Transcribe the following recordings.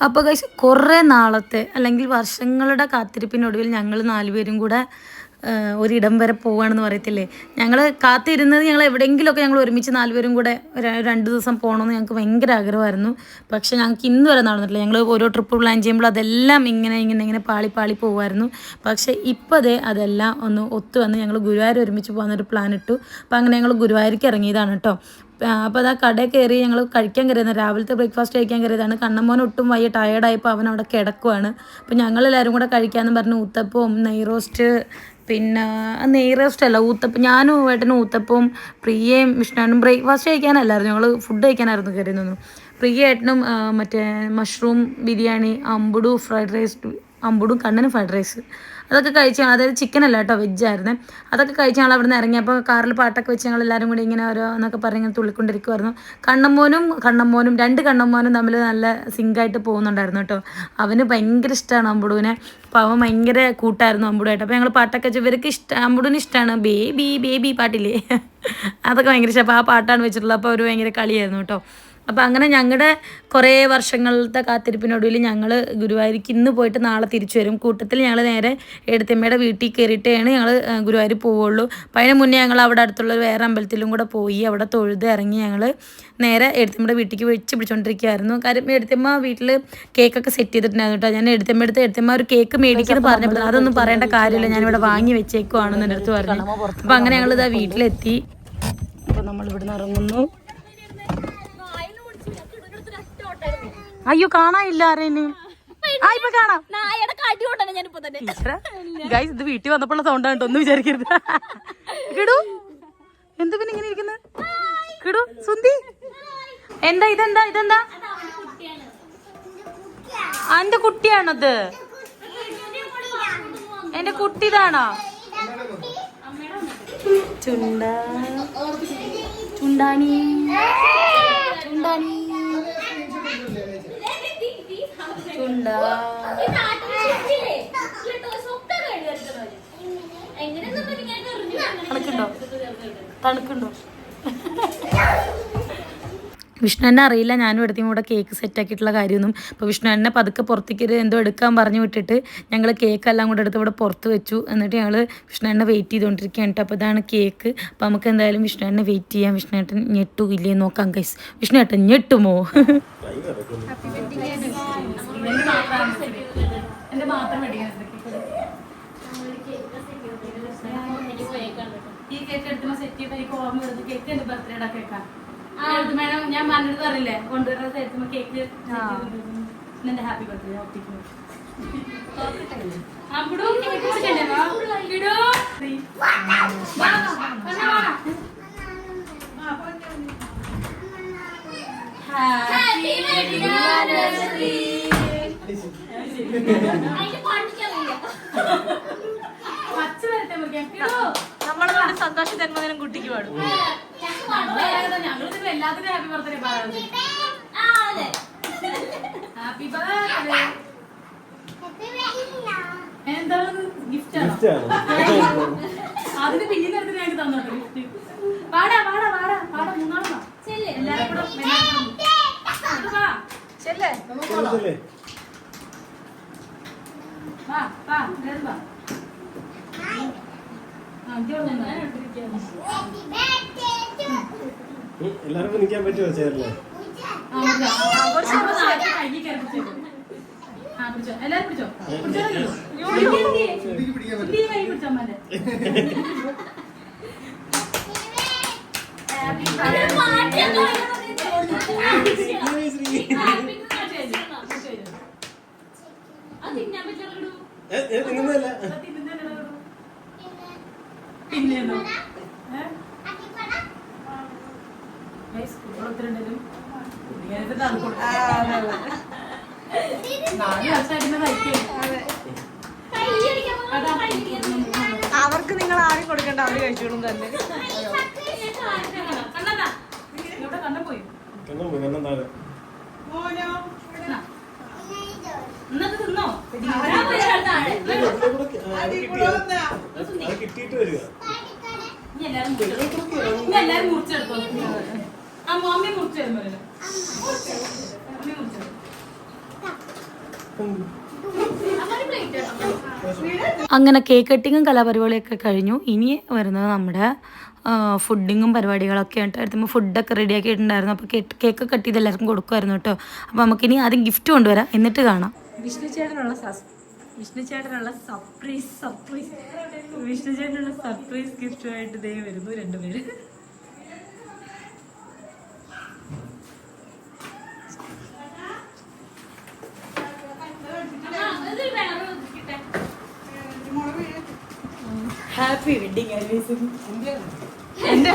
അപ്പോൾ കുറേ നാളത്തെ അല്ലെങ്കിൽ വർഷങ്ങളുടെ കാത്തിരിപ്പിനൊടുവിൽ ഞങ്ങൾ നാലുപേരും കൂടെ ഒരിടം വരെ പോവുകയാണെന്ന് പറയത്തില്ലേ? ഞങ്ങൾ കാത്തിരുന്നത് ഞങ്ങൾ എവിടെയെങ്കിലുമൊക്കെ ഞങ്ങൾ ഒരുമിച്ച് നാലുപേരും കൂടെ രണ്ട് ദിവസം പോകണമെന്ന് ഞങ്ങൾക്ക് ഭയങ്കര ആഗ്രഹമായിരുന്നു. പക്ഷേ ഞങ്ങൾക്ക് ഇന്ന് വരെ നടന്നിട്ടില്ല. ഞങ്ങൾ ഓരോ ട്രിപ്പ് പ്ലാൻ ചെയ്യുമ്പോൾ അതെല്ലാം ഇങ്ങനെ ഇങ്ങനെ ഇങ്ങനെ പാളി പാളി പോകുമായിരുന്നു പക്ഷേ ഇപ്പോൾ അതേ അതെല്ലാം ഒന്ന് ഒത്തു വന്ന് ഞങ്ങൾ ഗുരുവായൂർ ഒരുമിച്ച് പോകാനൊരു പ്ലാൻ ഇട്ടു. അപ്പോൾ അങ്ങനെ ഞങ്ങൾ ഗുരുവായൂർക്ക് ഇറങ്ങിയതാണ് കേട്ടോ അപ്പോൾ അതാ കടയിൽ കയറി ഞങ്ങൾ കഴിക്കാൻ കയറിയതാണ് രാവിലത്തെ ബ്രേക്ക്ഫാസ്റ്റ് കഴിക്കാൻ കയറിയതാണ് കണ്ണമ്മോൻ ഒട്ടും വയ്യ ടയേർഡായപ്പോൾ അവൻ അവിടെ കിടക്കുവാണ്. അപ്പോൾ ഞങ്ങളെല്ലാവരും കൂടെ കഴിക്കാമെന്ന് പറഞ്ഞ് ഉത്തപ്പവും നെയ് റോസ്റ്റ് പിന്നെ നെയ് അല്ല ഊത്തപ്പം. ഞാനും ഏട്ടനും ഊത്തപ്പവും പ്രിയയും വിഷ്ണാനും ബ്രേക്ക്ഫാസ്റ്റ് കഴിക്കാനല്ലായിരുന്നു. ഞങ്ങൾ ഫുഡ് കഴിക്കാനായിരുന്നു കയറിയിരുന്നു പ്രിയ ഏട്ടനും മറ്റേ മഷ്റൂം ബിരിയാണി അമ്പുടു ഫ്രൈഡ് റൈസ് അമ്പുടും കണ്ണനും ഫ്രൈഡ് റൈസ് അതൊക്കെ കഴിച്ച് ഞങ്ങൾ അതായത് ചിക്കൻ അല്ല കേട്ടോ വെജായിരുന്നു അതൊക്കെ കഴിച്ച് ഞങ്ങൾ അവിടെ നിന്ന് ഇറങ്ങിയപ്പോൾ കാറിൽ പാട്ടൊക്കെ വെച്ച് ഞങ്ങൾ എല്ലാവരും കൂടി ഇങ്ങനെ ഓരോ എന്നൊക്കെ പറഞ്ഞ് ഇങ്ങനെ തുള്ളിക്കൊണ്ടിരിക്കുമായിരുന്നു കണ്ണമ്മോനും കണ്ണമ്മോനും രണ്ട് കണ്ണമ്മോനും തമ്മിൽ നല്ല സിങ്കായിട്ട് പോകുന്നുണ്ടായിരുന്നു കേട്ടോ. അവന് ഭയങ്കര ഇഷ്ടമാണ് അമ്പുടുവിനെ. അപ്പോൾ അവൻ ഭയങ്കര കൂട്ടായിരുന്നു അമ്പുടുമായിട്ട് അപ്പോൾ ഞങ്ങൾ പാട്ടൊക്കെ വെച്ച് ഇവർക്ക് ഇഷ്ടം അമ്പുടിന് ഇഷ്ടമാണ് ബേബി ബേബി പാട്ടില്ലേ? അതൊക്കെ ഭയങ്കര ഇഷ്ടം അപ്പോൾ ആ പാട്ടാണ് വെച്ചിട്ടുള്ളത്. അപ്പോൾ അവർ ഭയങ്കര കളിയായിരുന്നു കേട്ടോ. അപ്പോൾ അങ്ങനെ ഞങ്ങളുടെ കുറേ വർഷങ്ങളിലത്തെ കാത്തിരിപ്പിനൊടുവിൽ ഞങ്ങൾ ഗുരുവായൂർക്ക് ഇന്ന് പോയിട്ട് നാളെ തിരിച്ചു വരും. കൂട്ടത്തിൽ ഞങ്ങൾ നേരെ എഴുത്തമ്മയുടെ വീട്ടിൽ കയറിയിട്ടാണ് ഞങ്ങൾ ഗുരുവായൂർ പോവുള്ളൂ. അപ്പോൾ അതിന് മുന്നേ ഞങ്ങൾ അവിടെ അടുത്തുള്ള വേറെ അമ്പലത്തിലും കൂടെ പോയി അവിടെ തൊഴുത് ഇറങ്ങി ഞങ്ങൾ നേരെ എഴുത്തമ്മയുടെ വീട്ടിലേക്ക് വെച്ച് പിടിച്ചുകൊണ്ടിരിക്കുകയായിരുന്നു കാര്യം എഴുത്തമ്മ വീട്ടിൽ കേക്കൊക്കെ സെറ്റ് ചെയ്തിട്ടുണ്ടായിരുന്നു ഞാൻ എഴുത്തമ്മ എടുത്ത് എഴുത്തമ്മ ഒരു കേക്ക് മേടിക്കുന്നത് പറഞ്ഞപ്പോൾ അതൊന്നും പറയേണ്ട കാര്യമില്ല. ഞാനിവിടെ വാങ്ങി വെച്ചേക്കുവാണെന്ന് എന്റെ പറഞ്ഞു. അപ്പോൾ അങ്ങനെ ഞങ്ങളിതാ വീട്ടിലെത്തി. അപ്പോൾ നമ്മളിവിടുന്ന് ഇറങ്ങുന്നു. അയ്യോ കാണാനില്ല ആരേനും? ആ ഇപ്പൊ കാണാം. നായയുടെ കടി കൊണ്ടാണ് ഞാനിപ്പോ തന്നെ. ഗൈസ് ഇത് വീട്ടിൽ വന്നപ്പോഴുള്ള സൗണ്ട് ആണ് ഒന്നും വിചാരിക്കരുത്. കിടു എന്ത് പിന്നെ ഇങ്ങനെ ഇരിക്കുന്നത് കിടു സുന്ദി. എന്താ ഇതെന്താ ഇതെന്താ? അന്റെ എന്റെ കുട്ടിയാണത്. എന്റെ കുട്ടി ഇതാണോ ചുണ്ടാ ചുണ്ടാനി ചുണ്ടാണി. തണുക്കുണ്ടോ? തണുക്കുണ്ടോ? വിഷ്ണു എന്നെ അറിയില്ല. ഞാനും എടുത്തും കൂടെ കേക്ക് സെറ്റാക്കിയിട്ടുള്ള കാര്യമൊന്നും. അപ്പോൾ വിഷ്ണു എന്നെ പതുക്കെ പുറത്തേക്ക് ഒരു എന്തോ എടുക്കാൻ പറഞ്ഞു വിട്ടിട്ട് ഞങ്ങൾ കേക്ക് എല്ലാം കൂടെ എടുത്ത് ഇവിടെ പുറത്ത് വെച്ചു. എന്നിട്ട് ഞങ്ങൾ വിഷ്ണു എന്നെ വെയിറ്റ് ചെയ്തുകൊണ്ടിരിക്കുകയാണ് കേട്ടോ. അപ്പോൾ ഇതാണ് കേക്ക് അപ്പോൾ നമുക്ക് എന്തായാലും വിഷ്ണു എന്നെ വെയിറ്റ് ചെയ്യാം. വിഷ്ണു ഏട്ടൻ ഞെട്ടു ഇല്ലേ നോക്കാം കൈസ് വിഷ്ണു ഏട്ടൻ ഞെട്ടുമോ എന്റെ മാത്രം ഈ കേക്ക് എടുത്തുമ്പോൾ സെറ്റ് ചെയ്ത് എനിക്ക് ഓർമ്മ വരുന്നത് കേക്ക് എന്റെ ബർത്ത്ഡേയുടെ കേക്കാണ് മേഡം ഞാൻ മനോട് അറിയില്ലേ? കൊണ്ടുവരുന്നത് എടുത്തുമ്പോൾ കേക്ക് എന്റെ ഹാപ്പി ബർത്ത്ഡേ ഒപ്പിക്കുന്നു. അവിടോ കേക്ക് വാ. Happy anniversary. നമ്മളെ സന്തോഷ ജന്മദിനം കുട്ടിക്ക് പാടും. ഞങ്ങൾ എല്ലാത്തിനും ഹാപ്പി ബർത്ത്ഡേ പറയാറുണ്ട് ഹാപ്പി ബർത്ത്ഡേ എന്താണ് ഗിഫ്റ്റ് ആണോ? അതിന് പിന്നെ എടുത്ത് ഞങ്ങൾക്ക് തന്നോട്ടെ ഗിഫ്റ്റ് വാടാ വാടാ വാടാ വാടാ മൂന്നാളാ എല്ലാരും കൂടെ ചെല്ലേ? ചെല്ലേ? വാ വാ എല്ലാരും വാ. എല്ലാവർക്കും നിൽക്കാൻ പറ്റുമോ ചേരിൽ ആ, ഇല്ല. ആ, കുറച്ച് നമ്മൾ നാട്ടിൽ കഴുകി കയറി പിടിച്ചേക്ക്. ആ, പിടിച്ചോ. എല്ലാരും പിടിച്ചോ. പിടിച്ചോ birthday. അത് തിന്നാൻ പറ്റില്ലല്ലോ. അവർക്ക് നിങ്ങൾ ആരും കൊടുക്കണ്ട അവർ കഴിച്ചോളും തന്നെ. കണ്ണതാ. ഇവിടെ കണ്ണ തിന്നോ? കിട്ടിയിട്ട് വരിക. എല്ലാരും മുറിച്ചെടുത്തോ അമ്മി മുറിച്ചെടുത്തോ അങ്ങനെ കേക്ക് കട്ടിങ്ങും കലാപരിപാടിയൊക്കെ കഴിഞ്ഞു. ഇനി വരുന്നത് നമ്മുടെ ഫുഡിങ്ങും പരിപാടികളൊക്കെ ആയിട്ട് എടുത്തുമ്പോൾ ഫുഡൊക്കെ റെഡി ആക്കിയിട്ടുണ്ടായിരുന്നു. അപ്പോൾ കേക്ക് കട്ട് ചെയ്ത് എല്ലാവർക്കും കൊടുക്കുമായിരുന്നു കേട്ടോ. അപ്പോൾ നമുക്കിനി ആദ്യം ഗിഫ്റ്റ് കൊണ്ടുവരാം. എന്നിട്ട് കാണാം. വിഷ്ണു ചേട്ടനുള്ള വിഷ്ണു ചേട്ടനുള്ള സർപ്രൈസ് സർപ്രൈസ് വിഷ്ണു ചേട്ടനുള്ള സർപ്രൈസ് ഗിഫ്റ്റുമായിട്ട് ദേ വരുന്നു രണ്ടുപേര്. ഹാപ്പി വെഡിങ് ആനിവേഴ്സറി എന്റെ?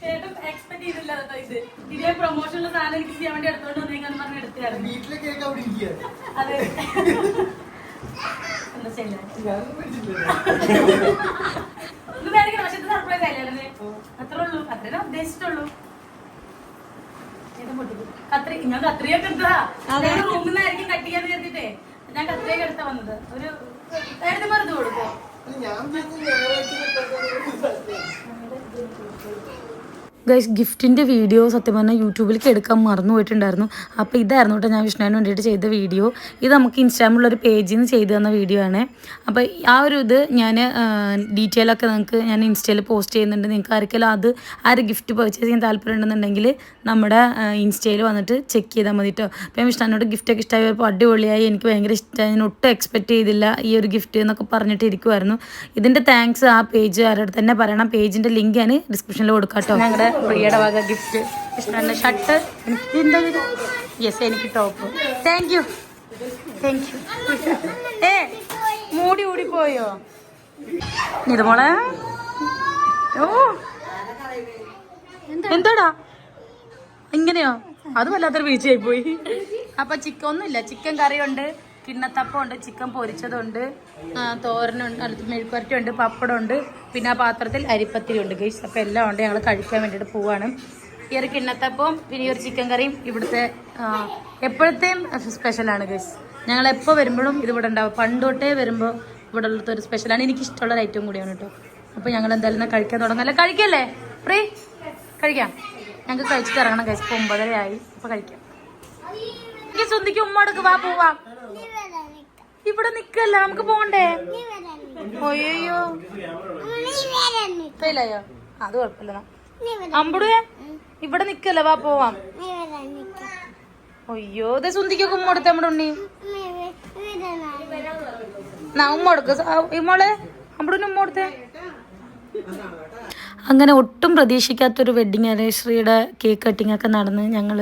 ചേട്ടൻ എക്സ്പെക്ട് ചെയ്തില്ല കേട്ടോ ഇത്. ഇതേ പ്രൊമോഷനുള്ള സാധനം എനിക്ക് ചെയ്യാൻ വേണ്ടി എടുത്തോണ്ട് വന്നേക്കാന്ന് പറഞ്ഞ് എടുത്തായിരുന്നു വീട്ടിലെ കേക്ക് അവിടെ ഇരിക്കുക അതെ. എന്താ ചെയ്യാൻ ഇത് മേടിക്കണം പക്ഷെ ഇത് സർപ്രൈസ് ആയില്ലേ അത്രേ ഉള്ളൂ. അത്രേ ഉദ്ദേശിച്ചുള്ളൂ. കത്രി ഞാൻ കത്രിയൊക്കെ എടുത്തതാ റൂമിൽ നിന്നായിരിക്കും കട്ട് ചെയ്യാന്ന് കരുതിട്ടേ ഞാൻ കത്രിയൊക്കെ എടുത്ത വന്നത്. ഒരു എഴുതി മരുന്ന് കൊടുക്കോ ഞാൻ ഗൈസ് ഗിഫ്റ്റിന്റെ വീഡിയോ സത്യം പറഞ്ഞാൽ യൂട്യൂബിലേക്ക് എടുക്കാൻ മറന്നു പോയിട്ടുണ്ടായിരുന്നു. അപ്പോൾ ഇതായിരുന്നു കേട്ടോ ഞാൻ വിഷ്ണുവിന് വേണ്ടിയിട്ട് ചെയ്ത വീഡിയോ ഇത് നമുക്ക് ഇൻസ്റ്റാഗ്രാമിലുള്ള ഒരു പേജിൽ നിന്ന് ചെയ്തു തന്ന വീഡിയോ ആണ്. അപ്പോൾ ആ ഒരു ഇത് ഞാൻ ഡീറ്റെയിൽ ഒക്കെ നിങ്ങൾക്ക് ഞാൻ ഇൻസ്റ്റയിൽ പോസ്റ്റ് ചെയ്യുന്നുണ്ട്. നിങ്ങൾക്ക് ആർക്കെല്ലാം അത് ആ ഒരു ഗിഫ്റ്റ് പർച്ചേസ് ചെയ്യാൻ താല്പര്യം ഉണ്ടെന്നുണ്ടെങ്കിൽ നമ്മുടെ ഇൻസ്റ്റയിൽ വന്നിട്ട് ചെക്ക് ചെയ്താൽ മതി കേട്ടോ അപ്പോൾ വിഷ്ണുവിനോട് ഗിഫ്റ്റൊക്കെ ഇഷ്ടമായപ്പോൾ അടിപൊളിയായി എനിക്ക് ഭയങ്കര ഇഷ്ടമായി ഞാൻ ഒട്ടും എക്സ്പെക്റ്റ് ചെയ്തില്ല ഈ ഒരു ഗിഫ്റ്റ് എന്നൊക്കെ പറഞ്ഞിട്ട് ഇരിക്കുമായിരുന്നു ഇതിന്റെ താങ്ക്സ് ആ പേജ് ആരോട് തന്നെ പറയണം. പേജിന്റെ ലിങ്ക് ഞാൻ ഡിസ്ക്രിപ്ഷനിൽ കൊടുക്കാം കേട്ടോ ഞങ്ങളുടെ പ്രിയയുടെ വക ഗിഫ്റ്റ് ഇഷ്ടമല്ല ഷർട്ട് എനിക്ക് എന്താ യെസ് എനിക്ക് top thank you thank you ഏ മൂടി കൂടി പോയോ നിതുമോളെ ഓ. എന്താടാ? ഇങ്ങനെയോ? അത് വല്ലാത്തൊരു വീഴ്ചയായി പോയി അപ്പൊ ചിക്കൻ ഒന്നുമില്ല. ചിക്കൻ കറിയുണ്ട്. കിണ്ണത്തപ്പം ഉണ്ട് ചിക്കൻ പൊരിച്ചതുണ്ട് തോരനുണ്ട് അടുത്ത് ഉണ്ട് പപ്പടമുണ്ട് പിന്നെ ആ പാത്രത്തിൽ അരിപ്പത്തിരി ഉണ്ട് ഗൈസ് അപ്പം എല്ലാം ഉണ്ട് ഞങ്ങൾ കഴിക്കാൻ വേണ്ടിയിട്ട് പോവാണ്. ഈ ഒരു കിണ്ണത്തപ്പവും പിന്നെ ഈ ഒരു ചിക്കൻ കറിയും ഇവിടുത്തെ എപ്പോഴത്തെയും സ്പെഷ്യലാണ് ഗൈസ് ഞങ്ങൾ എപ്പോൾ വരുമ്പോഴും ഇത് ഇവിടെ ഉണ്ടാവും. പണ്ട് തൊട്ടേ വരുമ്പോൾ ഇവിടെ ഉള്ളത്തെ ഒരു സ്പെഷ്യലാണ് എനിക്ക് ഇഷ്ടമുള്ള ഒരു ഐറ്റം കൂടിയാണ് കേട്ടോ അപ്പോൾ ഞങ്ങൾ എന്തായാലും കഴിക്കാൻ തുടങ്ങല്ലേ കഴിക്കല്ലേ? ഫ്രീ കഴിക്കാം. ഞങ്ങൾക്ക് കഴിച്ചിട്ട് ഇറങ്ങണം കഴിച്ച് ഒമ്പതര ആയി അപ്പോൾ കഴിക്കാം. എനിക്ക് സ്വന്തിക്ക് ഉമ്മടക്ക് വാ പോവാം. ഇവിടെ നിക്കല്ല? നമുക്ക് പോണ്ടേ? ഒയ്യോ ഫെയിലായോ അത് കുഴപ്പമില്ല. അമ്പടുവേ ഇവിടെ നിക്കല്ല? വാ പോവാം. ഒയ്യോ ഇതേ സുന്ദിക്കൊക്കെ ഉമ്മ കൊടുത്ത നമ്മുടെ ഉണ്ണി. നാ ഉമ്മ കൊടുക്ക. ഇമ്മോളെ അമ്പടുവിന് ഉമ്മ കൊടുത്തേ. അങ്ങനെ ഒട്ടും പ്രതീക്ഷിക്കാത്തൊരു വെഡ്ഡിങ് ആനിവേഴ്സറിയുടെ കേക്ക് കട്ടിംഗ് ഒക്കെ നടന്ന് ഞങ്ങൾ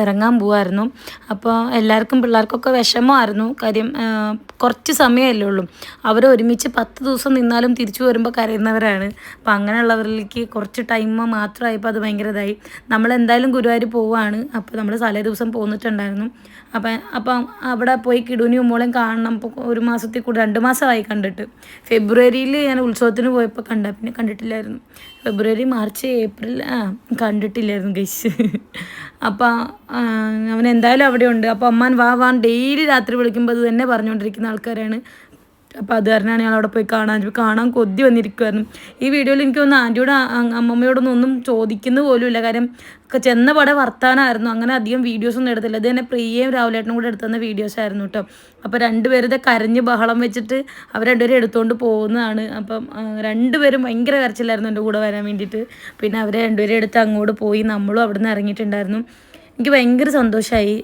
ഇറങ്ങാൻ പോവായിരുന്നു. അപ്പോൾ എല്ലാവർക്കും പിള്ളേർക്കൊക്കെ വിഷമമായിരുന്നു. കാര്യം കുറച്ച് സമയമല്ലേ ഉള്ളൂ. അവർ ഒരുമിച്ച് പത്ത് ദിവസം നിന്നാലും തിരിച്ചു വരുമ്പോൾ കരയുന്നവരാണ്. അപ്പം അങ്ങനെയുള്ളവരിലേക്ക് കുറച്ച് ടൈം മാത്രമായപ്പോൾ അത് ഭയങ്കര ഇതായി നമ്മൾ എന്തായാലും ഗുരുവായൂർ പോവുകയാണ് അപ്പോൾ നമ്മൾ തലേ ദിവസം പോന്നിട്ടുണ്ടായിരുന്നു. അപ്പം അപ്പം അവിടെ പോയി കിടുവിനും മോളെയും കാണണം. ഒരു മാസത്തിൽ കൂടി രണ്ട് മാസമായി കണ്ടിട്ട്. ഫെബ്രുവരിയിൽ ഞാൻ ഉത്സവത്തിന് പോയപ്പോൾ കണ്ട പിന്നെ കണ്ടിട്ടില്ലായിരുന്നു. ഫെബ്രുവരി മാർച്ച് ഏപ്രിൽ ആ കണ്ടിട്ടില്ലായിരുന്നു ഗൈസ് അപ്പം അവൻ എന്തായാലും അവിടെ ഉണ്ട് അപ്പോൾ അമ്മാൻ വാ വാൻ ഡെയിലി രാത്രി വിളിക്കുമ്പോൾ അത് തന്നെ പറഞ്ഞുകൊണ്ടിരിക്കുന്ന ആൾക്കാരാണ്. അപ്പോൾ അത് കാരണമാണ് ഞങ്ങൾ അവിടെ പോയി കാണാൻ കാണാൻ കൊതി വന്നിരിക്കുമായിരുന്നു ഈ വീഡിയോയിൽ എനിക്ക് തോന്നുന്നു ആന്റിയോട് അമ്മമ്മയോടൊന്നും ഒന്നും ചോദിക്കുന്ന പോലുമില്ല. കാര്യം ചെന്ന പടം വർത്താനായിരുന്നു. അങ്ങനെ അധികം വീഡിയോസ് ഒന്നും എടുത്തില്ല. ഇത് തന്നെ പ്രിയയും രാവിലേട്ടനും കൂടെ എടുത്തുന്ന വീഡിയോസ് ആയിരുന്നു കേട്ടോ അപ്പോൾ രണ്ടുപേരുടെ കരഞ്ഞ് ബഹളം വെച്ചിട്ട് അവർ രണ്ടുപേരും എടുത്തുകൊണ്ട് പോകുന്നതാണ്. അപ്പം രണ്ടുപേരും ഭയങ്കര കരച്ചിലായിരുന്നു എന്റെ കൂടെ വരാൻ വേണ്ടിയിട്ട്. പിന്നെ അവരെ രണ്ടുപേരും എടുത്ത് അങ്ങോട്ട് പോയി. നമ്മളും അവിടെ നിന്ന് ഇറങ്ങിയിട്ടുണ്ടായിരുന്നു. എനിക്ക് ഭയങ്കര സന്തോഷമായി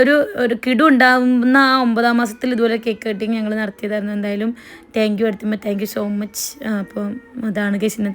ഒരു ഒരു കിടു ഉണ്ടാവുന്ന ആ ഒമ്പതാം മാസത്തിൽ ഇതുപോലെ കേക്ക് കട്ടിങ് ഞങ്ങൾ നടത്തിയതായിരുന്നു. എന്തായാലും താങ്ക് യു അടുത്തുമ്പോൾ താങ്ക് യു സോ മച്ച് അപ്പം അതാണ് കേസ് ഇന്നത്തെ